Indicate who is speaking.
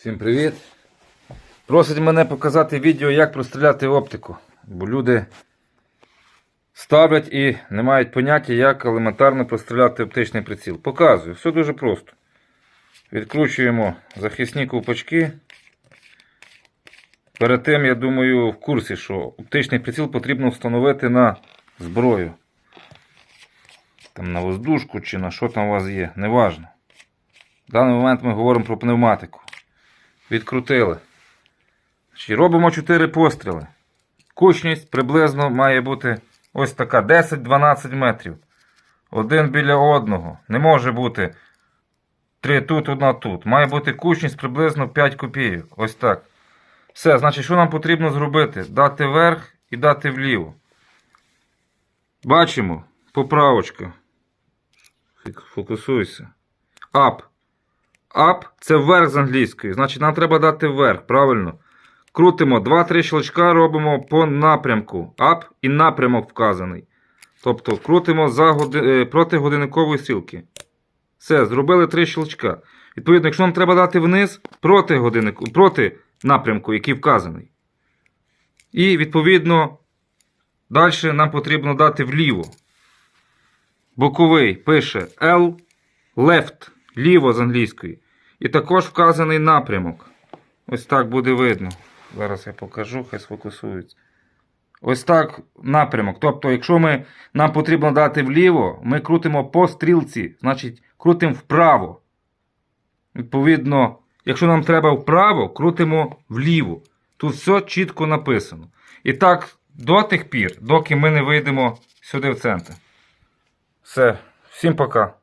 Speaker 1: Всім привіт! Просить мене показати відео, як простріляти оптику. Бо люди ставлять і не мають поняття, як елементарно простріляти оптичний приціл. Показую, все дуже просто. Відкручуємо захисні ковпачки. Перед тим, я думаю, в курсі, що оптичний приціл потрібно встановити на зброю. Там на воздушку чи на що там у вас є, неважно. В даний момент ми говоримо про пневматику. Відкрутили. Значить, робимо 4 постріли. Кучність приблизно має бути ось така 10-12 метрів. Один біля одного. Не може бути 3 тут, одна тут. Має бути кучність приблизно 5 копійок. Ось так. Все, значить, що нам потрібно зробити? Дати вверх і дати вліво. Бачимо. Поправочка. Фокусуйся. Up. Up це вверх з англійської. Значить, нам треба дати вверх, правильно? Крутимо 2-3 щелчка, робимо по напрямку. Up і напрямок вказаний. Тобто крутимо за годи... е, проти годинникової стрілки. Все, зробили 3 щелчка. Відповідно, якщо нам треба дати вниз, проти годиннику, проти напрямку, який вказаний. І, відповідно, далі нам потрібно дати вліво. Боковий пише L left, ліво з англійської. І також вказаний напрямок. Ось так буде видно. Зараз я покажу, хай сфокусується. Ось так напрямок. Тобто, якщо ми, нам потрібно дати вліво, ми крутимо по стрілці, значить крутимо вправо. Відповідно, якщо нам треба вправо, крутимо вліво. Тут все чітко написано. І так до тих пір, доки ми не вийдемо сюди в центр. Все, всім пока.